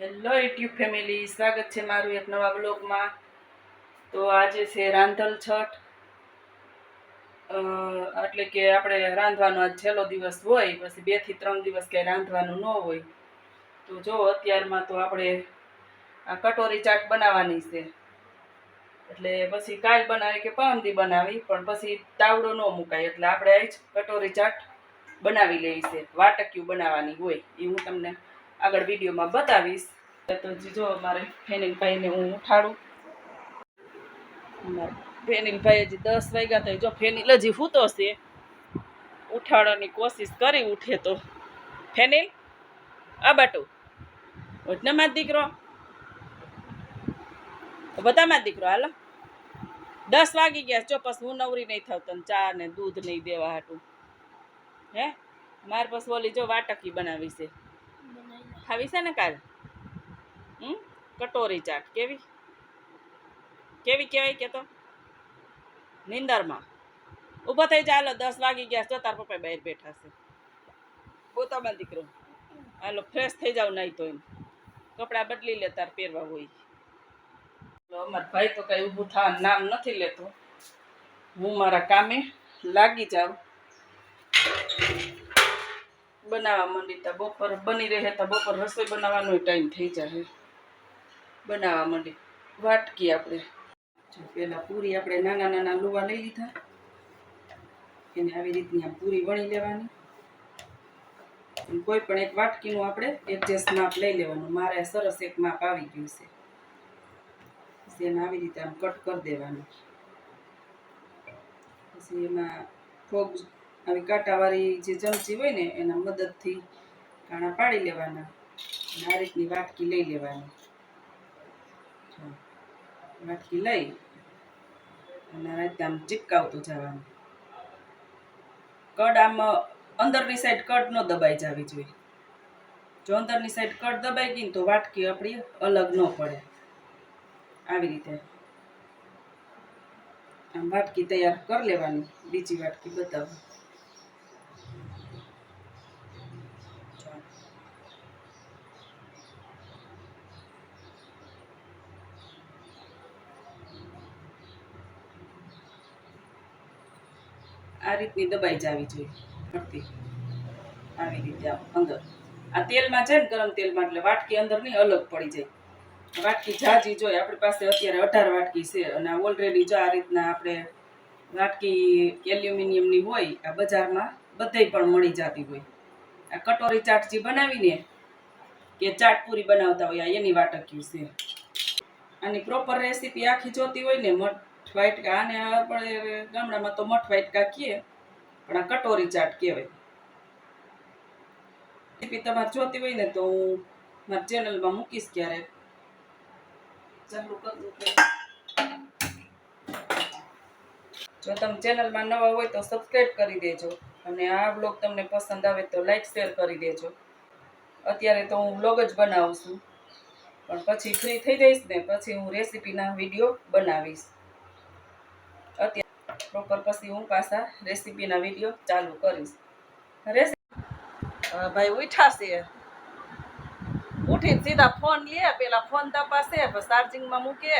Hello YouTube family સ્વાગત છે મારું એક નવા બ્લોગમાં તો આજે છે રાંધલ છઠ. એટલે કે આપણે રાંધવાનો આજ છેલ્લો દિવસ હોય, પછી બેથી ત્રણ દિવસ ક્યાંય રાંધવાનું ન હોય. તો જો, અત્યારમાં તો આપણે આ કટોરી ચાટ બનાવવાની છે. એટલે પછી કાલ બનાવી કે પરમદી બનાવી, પણ પછી તાવડો ન મુકાય. એટલે આપણે આજ કટોરી ચાટ બનાવી લેવી છે વાટક્યું બનાવવાની હોય, એ હું તમને આગળ વિડીયોમાં બતાવીશ. તો જી જો મારે ફેનિલભાઈને હું ઉઠાડું. ફેનિલભાઈ હજી દસ વાગ્યા થાય જો ફેનિલ હજી સૂતો છે. ઉઠાડવાની કોશિશ કરી ઉઠે તો. ફેનિલ આ બાટુ. ઉઠને માર દીકરો. બધામાં દીકરો, હાલો. દસ વાગી ગયા પછી હું નવરી નહીં થાવ તને ચા ને દૂધ નહીં દેવા હાટું. હે? મારે પછી ઓલી જો વાટકી બનાવી છે. ખાવી છે ને કાલ? હમ? કટોરી ચાટ. કેવી? કેવી કહેવાય કે તો? નિંદરમાં. ઊભો થઈ ચાલો દસ વાગી ગયા તો તાર પપ્પા બહાર બેઠા છે. પોતામાં દીકરો. હાલો ફ્રેશ થઈ જાવ નહીં તો એમ. કપડાં બદલી લે, તાર પહેરવા હોય. અમાર ભાઈ તો કઈ ઊભું થવા નામ નથી લેતો. હું મારા કામે લાગી જાઉં. બનાવવા માંડી તા. બપોર બની રહે તા. બપોર રસોઈ બનાવવાનો ટાઈમ થઈ જાય બનાવવા માંડી. વાટકી આપણે. પેલા પૂરી આપણે નાના નાના લુવા લઈ લીધા. એને આવી રીતની આ પૂરી વણી લેવાની. કોઈ પણ એક વાટકીનું આપણે એડજસ્ટ માપ લઈ લેવાનું. મારે સરસ એક માપ આવી ગયું છે. એને આવી રીતે આમ કટ કરી દેવાનું. પછી એમાં ફોગ આવી કાંટાવાળી જે ચમચી હોય ને, એના મદદથી કાણા પાડી લેવાના. આ રીતની વાટકી લઈ લેવાની. વાટકી લઈ અને આ આમ ચીપકાવતું જવાનું. કડ આમ અંદરની સાઈડ કડ ન દબાઈ જવી જોઈએ. જો અંદરની સાઈડ કડ દબાઈ ગઈ તો વાટકી આપણી અલગ ન પડે. આવી રીતે. આમ વાટકી તૈયાર કરી લેવાની. બીજી વાટકી બતાવું. આ રીતની દબાઈ જવી જોઈએ. ફરતી. આવી રીતે અંદર. આ તેલમાં છે ને ગરમ તેલમાં એટલે વાટકી અંદર નહીં અલગ પડી જાય. વાટકી જાજી જોઈએ આપણી પાસે અત્યારે અઢાર વાટકી છે અને ઓલરેડી જો આ રીતના આપણે વાટકી એલ્યુમિનિયમની હોય, આ બજારમાં બધે પણ મળી જતી હોય. આ કટોરી ચાટ જે બનાવીને કે ચાટ પૂરી બનાવતા હોય, આ એની વાટક્યું છે. આની પ્રોપર રેસીપી આખી જોતી હોય ને વાટકા આને આપણે ગામડામાં તો મઠ કહીએ પણ આ કટોરી ચાટ કહેવાય. રેસીપી તમારે જોતી હોય ને તો હું મારી ચેનલમાં મૂકીશ ક્યારે. ચાલુ જો તમે ચેનલમાં નવા હોય તો સબસ્ક્રાઈબ કરી દેજો અને આ બ્લોગ તમને પસંદ આવે તો લાઈક શેર કરી દેજો. અત્યારે તો હું બ્લોગ જ બનાવું છું. પણ પછી ફ્રી થઈ જઈશ ને પછી હું રેસીપીના વીડિયો બનાવીશ. અત્યારે પ્રોપર પછી હું પાછા રેસીપીના વીડિયો ચાલુ કરીશ. ભાઈ ઉઠા ઉઠીને સીધા ફોન લે, પેલા ફોન તપાસે ચાર્જિંગમાં મૂકે.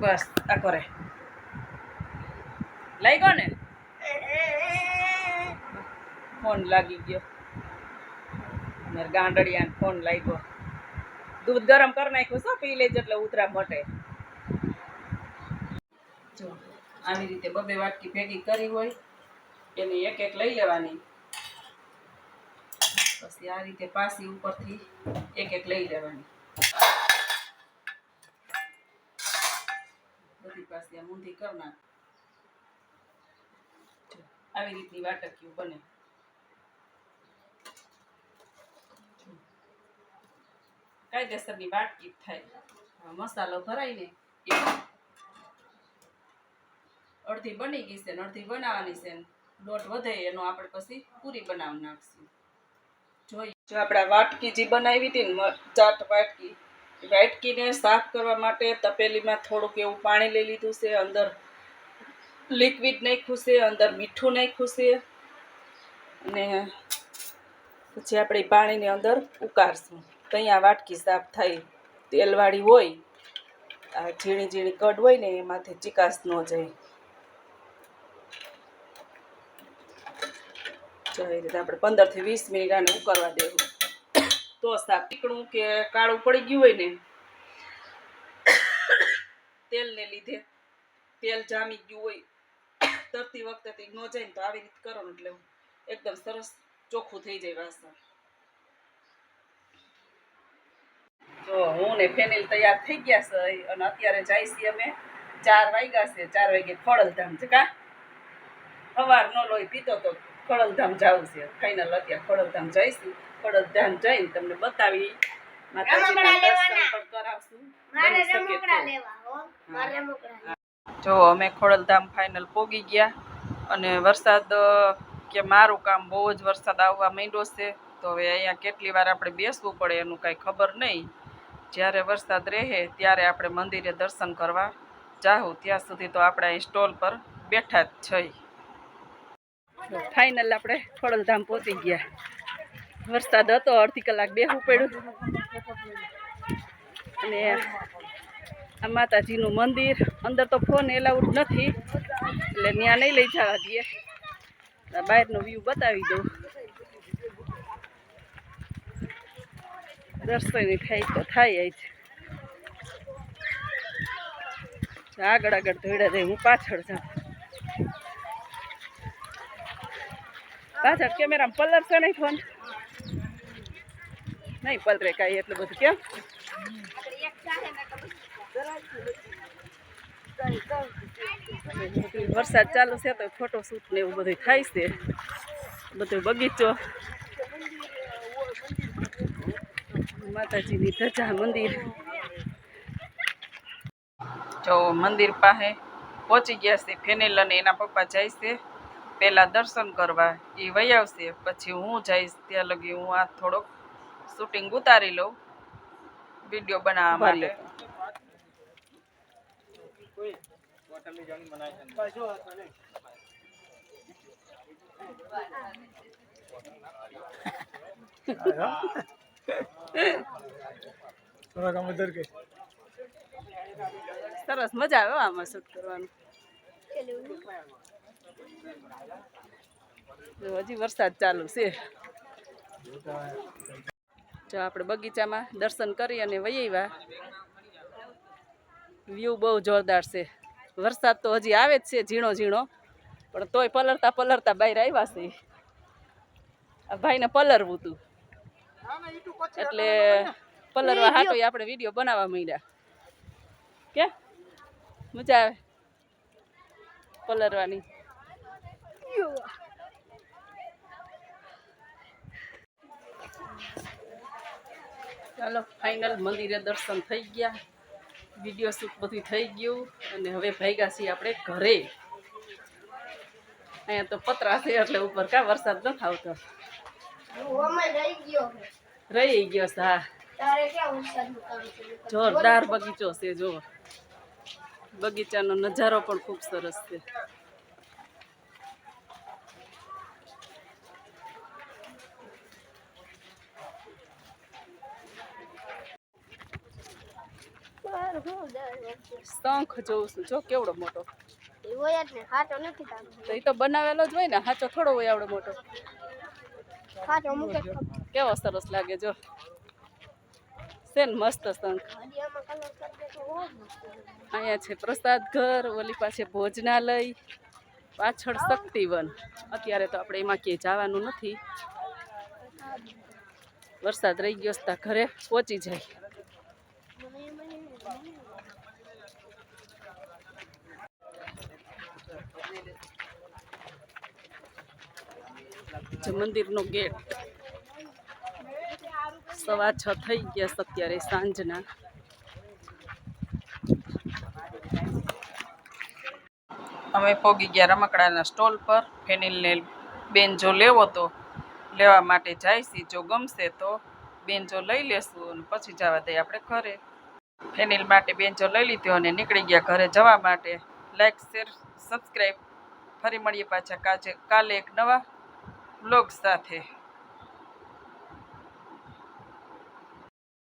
બસ, આ કરે. લાગ્યો ને? ફોન લાગી ગયો. ગાંડડિયાને ફોન લાગ્યો. દૂધ ગરમ કરી નાખ્યું શું પી લેજો એટલે ઉતરા મટે. જો, આવી રીતે બબે વાટકી ભેગી કરી હોય, એની એક એક લઈ લેવાની. પછી આ રીતે પાસી ઉપરથી એક એક લઈ લેવાની. બધી પાસી આમ ઊંધી કરી નાખ. આવી રીતની વાટકીઓ બને. કાયદેસરની વાટકી થાય. મસાલો મસાલો ભરાઈને એ અડધી બની ગઈ છે ને અડધી બનાવવાની છે લોટ વધે એનો આપણે પછી પૂરી બનાવી નાખશું. જોઈએ જો આપણે વાટકી જે બનાવી હતી ને ચાટ વાટકી વાટકીને સાફ કરવા માટે તપેલીમાં થોડુંક એવું પાણી લઈ લીધું છે, અંદર લિક્વિડ નાખ્યું છે, અંદર મીઠું નાખ્યું છે અને પછી આપણે પાણીની અંદર તો અહીંયા વાટકી સાફ થાય. તેલવાળી હોય, આ ઝીણી ઝીણી કડ હોય ને એમાંથી ચિકાસ ન જાય. એ રીતે આપણે પંદરથી વીસ મિનિટ આને ઉકળવા દેવું. તો શાક ટીકણું કે કાળું પડી ગયું હોય ને, તેલને લીધે તેલ જામી ગયું હોય, તરતી વખતે તે ન જાય તો આવી રીતે કરો એટલે એકદમ સરસ ચોખ્ખું થઈ જાય વાસણ. તો હું ને ફેનિલ તૈયાર થઈ ગયા છે અને અત્યારે જાય છીએ અમે ચાર વાગ્યા છે, ચાર વાગે ખોડલધામ છે કા? સવાર નો લોહી પીતો તો ખોડલધામ જવું છે. ફાઇનલ અત્યારે ખોડલધામ જઈશું. ખોડલધામ જઈને તમને બતાવી માતાજીના દર્શન પણ કરાવશું. મારે રમકડા લેવા હો. મારે રમકડા જો અમે ખોડલધામ ફાઇનલ પોગી ગયા અને વરસાદ કે મારું કામ બહુ જ વરસાદ આવવા માંડ્યો છે તો હવે અહીંયા કેટલી વાર આપણે બેસવું પડે એનું કાંઈ ખબર નહીં. જ્યારે વરસાદ રહે ત્યારે આપણે મંદિરે દર્શન કરવા જાઉં ત્યાં સુધી તો આપણે અહીં સ્ટોલ પર બેઠા જ છીએ ફાઇનલ આપણે ખોડલધામ પહોંચી ગયા. વરસાદ હતો, અડધી કલાક બેસવું પડ્યું. અને આ માતાજીનું મંદિર, અંદર તો ફોન એલાઉડ નથી, એટલે ત્યાં નહીં લઈ જવા દઈએ. બહારનો વ્યૂ બતાવી દઉં. દર્શન થાય તો થાય જ આગળ આગળ દોડ્યા જાય, હું પાછળ જાઉં. પાછળ કેમેરામાં પલર છે નહીં ફોન નહીં પલરે કાંઈ એટલું બધું કેમ મેં વરસાદ ચાલુ છે તો ફોટો શૂટ ને એવું બધું થાય છે. બધું બગીચો. માતાજીની ધજા, મંદિર. જો મંદિર પાસે પહોંચી ગયા છે ફેનેલ અને એના પપ્પા જાય છે. પહેલાં દર્શન કરવા એ વહી આવશે. પછી હું જઈશ ત્યાં લગી હું આ થોડોક શૂટિંગ ઉતારી લઉં. વીડિયો બનાવવા માટે. સરસ મજા આવે આમાં શૂટ કરવાનું. હજી વરસાદ ચાલુ છે. જો આપણે બગીચામાં દર્શન કરી અને વહી આવ્યા. વ્યૂ બહુ જોરદાર છે. વરસાદ તો હજી આવે જ છે ઝીણો ઝીણો પણ તોય પલરતા પલરતા બહાર આવ્યા છે. આ ભાઈને પલરવું તું. એટલે પલરવા હાટો આપણે વીડિયો બનાવવા માંડ્યા. કે મજા આવે. પલરવાની. ચાલો ફાઇનલ મંદિરે દર્શન થઈ ગયા. વીડિયો શૂટ બધું થઈ ગયું અને હવે ભાગ્યા છીએ આપણે ઘરે. અહીંયા તો પતરા છે એટલે ઉપર કા વરસાદ ન આવતો રહી ગયો હા જોરદાર બગીચો છે જો બગીચાનો નજારો પણ ખૂબ સરસ છે બહાર હું દર વખતે. શંખ જોઉં છું જો કેવડો મોટો. એ હોય જ ને ખાટો નથી તો એ તો બનાવેલો જ હોય ને સાચો થોડો હોય આવડો મોટો મૂકે કેવો સરસ લાગે જો. છે ને મસ્ત શંખ. અહીંયા છે પ્રસાદ ઘર ઓલી પાસે ભોજનાલય પાછળ શક્તિવન. અત્યારે તો આપણે એમાં ક્યાંય જવાનું નથી. વરસાદ રહી ગયો ઘરે પહોંચી જાય. જે મંદિરનો ગેટ. સવા છ થઈ ગયા અત્યારે સાંજના. અમે પોગી ગયા રમકડાના સ્ટોલ પર. ફેનિલને બેન જો લેવો તો લેવા માટે જાયશી જો ગમશે તો બેન્જો લઈ લેશું અને પછી જવા દઈએ આપણે ઘરે. ફેનિલ માટે બેન્જો લઈ લીધો અને નીકળી ગયા ઘરે જવા માટે. લાઈક શેર સબસ્ક્રાઈબ ફરી મળીએ પાછા કાજે કાલે એક નવા બ્લોગ સાથે.